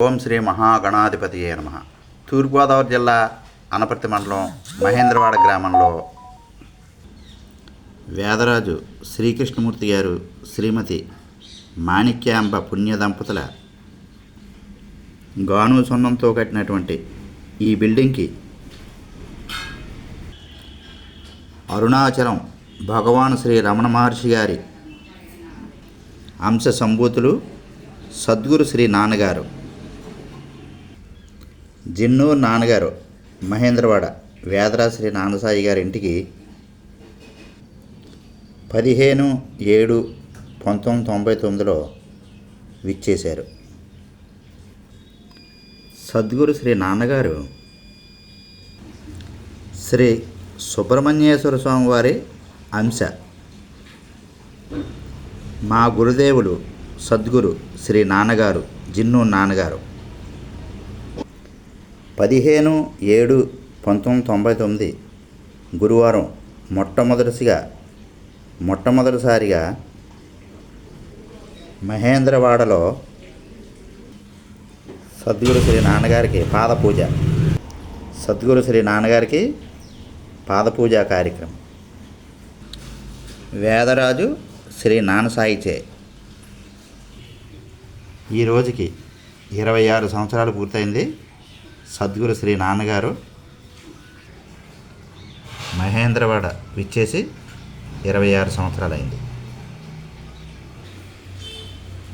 ఓం శ్రీ మహాగణాధిపతి నమ. తూర్పుగోదావరి జిల్లా అనపర్తి మండలం మహేంద్రవాడ గ్రామంలో వేదరాజు శ్రీకృష్ణమూర్తి గారు శ్రీమతి మాణిక్యాంబ పుణ్య దంపతుల గాను సున్నంతో కట్టినటువంటి ఈ బిల్డింగ్కి అరుణాచలం భగవాన్ శ్రీ రమణ మహర్షి గారి అంశ సంభూతులు సద్గురు శ్రీ నాన్నగారు. జిన్నూరు నాన్నగారు మహేంద్రవాడ వేదరాశ్రీ నాన్నసాయి గారి ఇంటికి పదిహేను ఏడు పంతొమ్మిది తొంభై తొమ్మిదిలో విచ్చేశారు. సద్గురు శ్రీ నాన్నగారు శ్రీ సుబ్రహ్మణ్యేశ్వర స్వామివారి అంశ. మా గురుదేవులు సద్గురు శ్రీ నాన్నగారు జిన్ను నాన్నగారు. పదిహేను ఏడు పంతొమ్మిది తొంభై తొమ్మిది గురువారం మొట్టమొదటిసిగా మొట్టమొదటిసారిగా మహేంద్రవాడలో సద్గురు శ్రీ నాన్నగారికి పాదపూజ సద్గురు శ్రీ నాన్నగారికి పాదపూజ కార్యక్రమం. వేదరాజు శ్రీ నాన్నసాయిచే ఈ రోజుకి ఇరవై ఆరు సంవత్సరాలు పూర్తయింది. సద్గురు శ్రీ నాన్నగారు మహేంద్రవాడ విచ్చేసి ఇరవై ఆరు సంవత్సరాలైంది.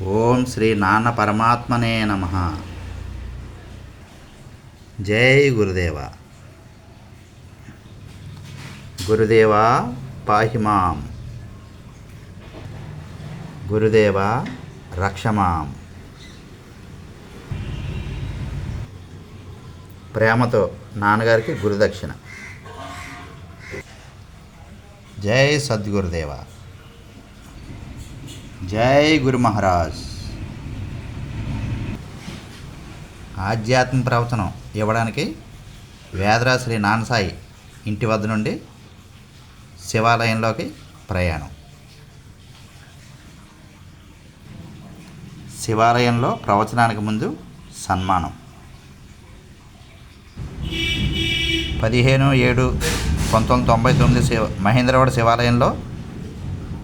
ఓం శ్రీ నాన్న పరమాత్మనే నమ. జై గురుదేవ. గురుదేవా పాహిమాం గురుదేవా రక్షమాం ప్రేమతో నాన్నగారికి గురుదక్షిణ. జై సద్గురుదేవ. జై గురు మహారాజ్. ఆధ్యాత్మ ప్రవచనం ఇవ్వడానికి వేదరా శ్రీ నాన్నసాయి ఇంటి వద్ద నుండి శివాలయంలోకి ప్రయాణం. శివాలయంలో ప్రవచనానికి ముందు సన్మానం. పదిహేను ఏడు పంతొమ్మిది తొంభై తొమ్మిది శివ మహేంద్రవాడ శివాలయంలో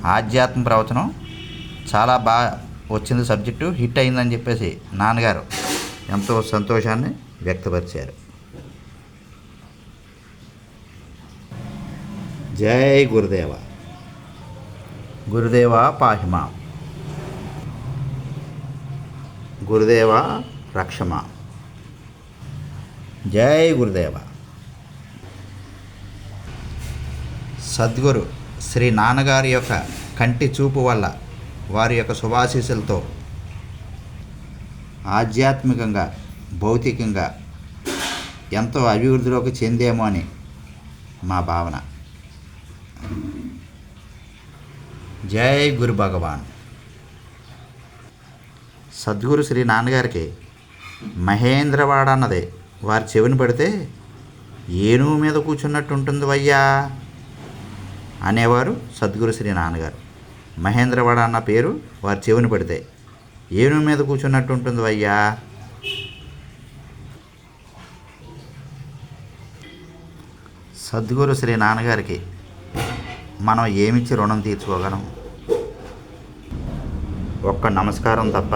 ఆధ్యాత్మ ప్రవచనం చాలా బాగా వచ్చింది సబ్జెక్టు హిట్ అయిందని చెప్పేసి నాన్నగారు ఎంతో సంతోషాన్ని వ్యక్తపరిచారు. జై గురుదేవ. గురుదేవ పాహిమా. గురుదేవ రక్షమా. జై గురుదేవ. సద్గురు శ్రీ నాన్నగారి యొక్క కంటి చూపు వల్ల వారి యొక్క శుభాశీస్సులతో ఆధ్యాత్మికంగా భౌతికంగా ఎంతో అభివృద్ధిలోకి చెందేమో అని మా భావన. జై గురు భగవాన్. సద్గురు శ్రీ నాన్నగారికి మహేంద్రవాడ అన్నది వారి చెవిని పడితే ఏనుగు మీద కూర్చున్నట్టు ఉంటుంది వయ్యా అనేవారు సద్గురు శ్రీ నాన్నగారు. మహేంద్రవాడ అన్న పేరు వారి చెవిని పడితే. ఏనుగు మీద కూర్చున్నట్టు ఉంటుంది అయ్యా? సద్గురు శ్రీ నాన్నగారికి మనం ఏమిచ్చి రుణం తీర్చుకోగలం? ఒక్క నమస్కారం తప్ప.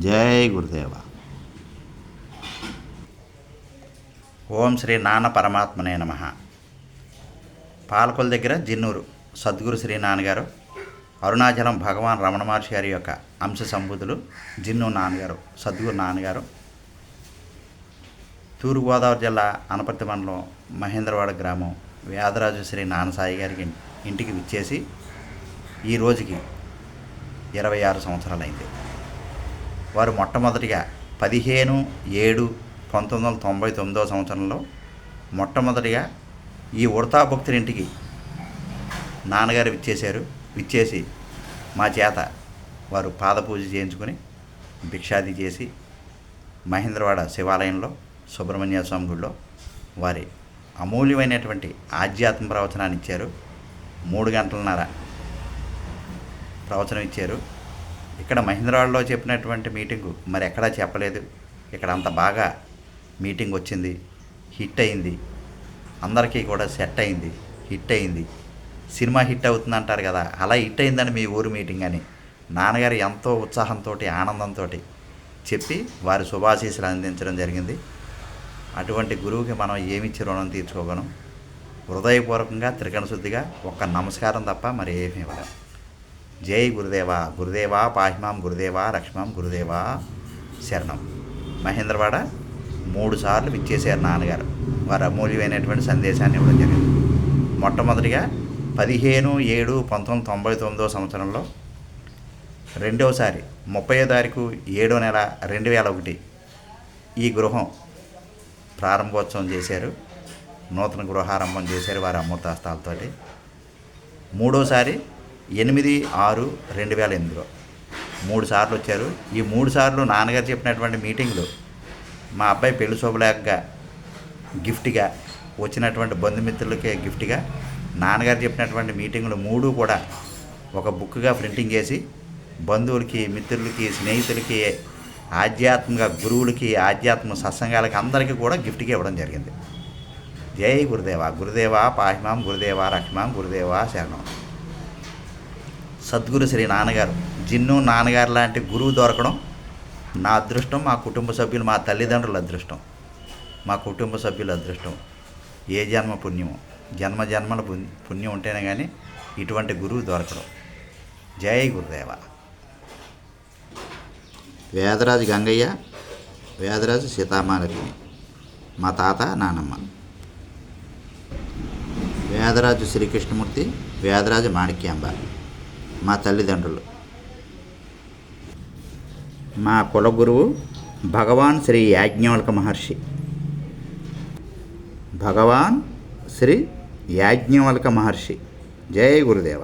జై గురుదేవ. ఓం శ్రీ నాన్న పరమాత్మనే నమ. పాలకొల దగ్గర జిన్నూరు సద్గురు శ్రీ నాన్నగారు అరుణాచలం భగవాన్ రమణ మహర్షి గారి యొక్క అంశ సంబుధులు జిన్ను నాన్నగారు సద్గురు నాన్నగారు. తూర్పుగోదావరి జిల్లా అనపర్తి మండలం మహేంద్రవాడ గ్రామం వ్యాధరాజు శ్రీ నాన్నసాయి గారికి ఇంటికి విచ్చేసి ఈ రోజుకి ఇరవై ఆరు సంవత్సరాలైంది. వారు మొట్టమొదటిగా పదిహేను ఏడు పంతొమ్మిది వందల తొంభై తొమ్మిదవ సంవత్సరంలో మొట్టమొదటిగా ఈ ఉడతా భక్తుడింటికి నాన్నగారు విచ్చేశారు. విచ్చేసి మా చేత వారు పాదపూజ చేయించుకొని భిక్షాది చేసి మహేంద్రవాడ శివాలయంలో సుబ్రహ్మణ్య స్వామి గుడిలో వారి అమూల్యమైనటువంటి ఆధ్యాత్మ ప్రవచనాన్ని ఇచ్చారు. మూడు గంటలన్నర ప్రవచనం ఇచ్చారు. ఇక్కడ మహేంద్రవాడలో చెప్పినటువంటి మీటింగు మరి ఎక్కడా చెప్పలేదు. ఇక్కడ అంత బాగా మీటింగ్ వచ్చింది హిట్ అయింది అందరికీ కూడా సెట్ అయింది హిట్ అయింది. సినిమా హిట్ అవుతుంది అంటారు కదా అలా హిట్ అయిందని మీ ఊరు మీటింగ్ అని. నాన్నగారు ఎంతో ఉత్సాహంతో ఆనందంతో చెప్పి వారి శుభాశీస్సులు అందించడం జరిగింది. అటువంటి గురువుకి మనం ఏమిచ్చి రుణం తీర్చుకోగలం? హృదయపూర్వకంగా త్రికణశుద్ధిగా ఒక్క నమస్కారం తప్ప మరి ఏమీ ఇవ్వలేం. జై గురుదేవా గురుదేవా పాహిమాం గురుదేవా లక్ష్మం గురుదేవా శరణం. మహేంద్రవాడ మూడు సార్లు విచ్చేశారు నాన్నగారు. వారు అమూల్యమైనటువంటి సందేశాన్ని ఇవ్వడం జరిగింది. మొట్టమొదటిగా పదిహేను ఏడు పంతొమ్మిది తొంభై తొమ్మిదో సంవత్సరంలో రెండవసారి ముప్పై తారీఖు ఏడో నెల రెండు వేల ఒకటి ఈ గృహం ప్రారంభోత్సవం చేశారు. నూతన గృహారంభం చేశారు వారి అమృతాస్తాలతోటి. మూడోసారి ఎనిమిది ఆరు రెండు వేల ఎనిమిదిలో మూడు సార్లు వచ్చారు. ఈ మూడు సార్లు నాన్నగారు చెప్పినటువంటి మీటింగ్లు మా అబ్బాయి పెళ్ళి శుభలేఖగా గిఫ్ట్గా వచ్చినటువంటి బంధుమిత్రులకే గిఫ్ట్గా నాన్నగారు చెప్పినటువంటి మీటింగులు మూడు కూడా ఒక బుక్గా ప్రింటింగ్ చేసి బంధువులకి మిత్రులకి స్నేహితులకి ఆధ్యాత్మిక గురువులకి ఆధ్యాత్మిక సత్సంగాలకి అందరికీ కూడా గిఫ్ట్గా ఇవ్వడం జరిగింది. జై గురుదేవా గురుదేవా పాహిమాం గురుదేవా రక్షమాం గురుదేవా శరణం. సద్గురు శ్రీ నాన్నగారు జిన్ను నాన్నగారు లాంటి గురువు దొరకడం నా అదృష్టం మా కుటుంబ సభ్యులు మా తల్లిదండ్రుల అదృష్టం. మా కుటుంబ సభ్యుల అదృష్టం. ఏ జన్మ పుణ్యమో జన్మ జన్మల పుణ్యం ఉంటేనే కానీ ఇటువంటి గురువు దొరకడం. జై గురుదేవ. వేదరాజు గంగయ్య వేదరాజు సీతామాలక్ష్మి మా తాత నానమ్మ. వేదరాజు శ్రీకృష్ణమూర్తి వేదరాజు మాణిక్యాంబ మా తల్లిదండ్రులు. మా కులగురువు భగవాన్ శ్రీ యాజ్ఞవల్క మహర్షి. భగవాన్ శ్రీ యాజ్ఞవల్క మహర్షి. జై గురుదేవ.